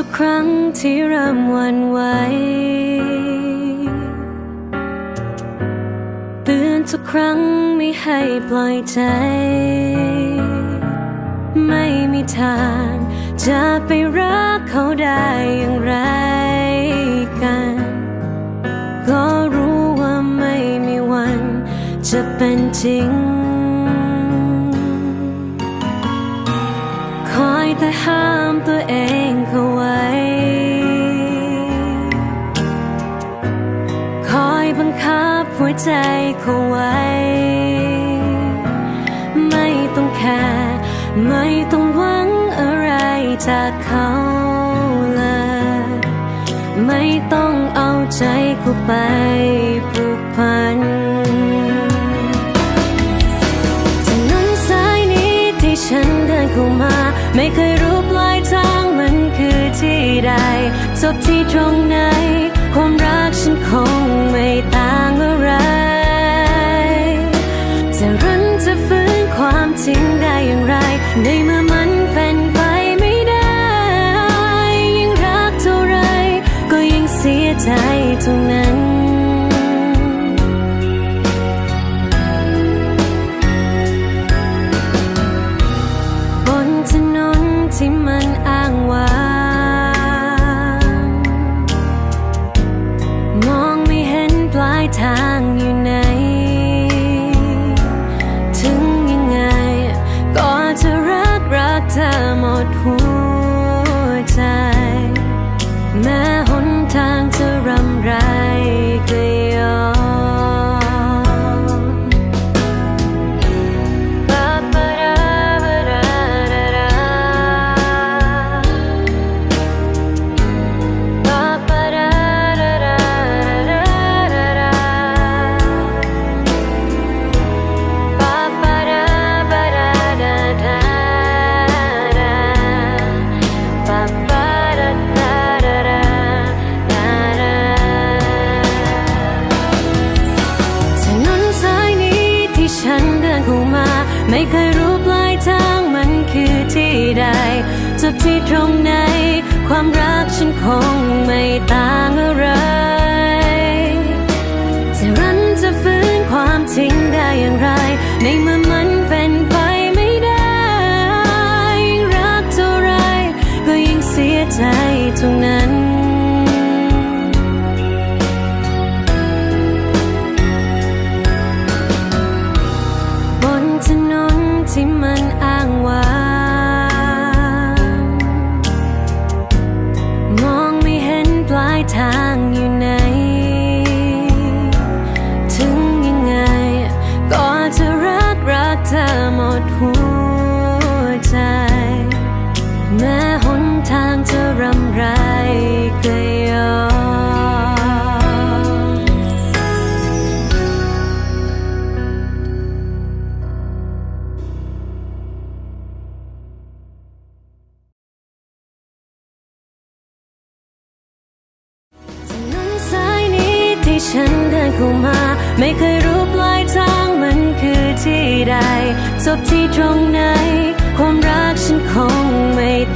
ทุกครั้งที่เริ่มหวันไหวเตือนทุกครั้งไม่ให้ปล่อยใจ ไม่มีทางจะไปรักเขาได้อย่างไรกัน ก็รู้ว่าไม่มีวัน จะเป็นจริง คอยแต่ห้ามตัวเอง หัวใจเขาไว้ ไม่ต้องแคร์ไม่ต้องหวังอะไรจากเขาเลย ไม่ต้องเอาใจเขาไปผูกพันถนนสายนี้ที่ฉันเดินเข้ามา ไม่เคยรู้ปลายทางมันคือที่ใดจบที่ตรงไหน ความรักฉันคง ในเมื่อมันเป็นไปไม่ได้ ยิ่งรักเท่าไร ก็ยิ่งเสียใจเท่านั้น บนถนนที่มันอ้างว้างมองไม่เห็นปลายทาง ไม่เคยรู้ปลายทางมันคือที่ใดจบที่ตรงไหน ความรักฉันคงไม่ตาย ที่มันอ้างว้างมองไม่เห็นปลายทางอยู่ไหน ถึงยังไง ก็จะรักรักเธอหมดหัว เข้ามา ไม่เคยรู้ปลายทางมันคือที่ใดจบที่ตรงไหน ความรักฉันคงไม่ต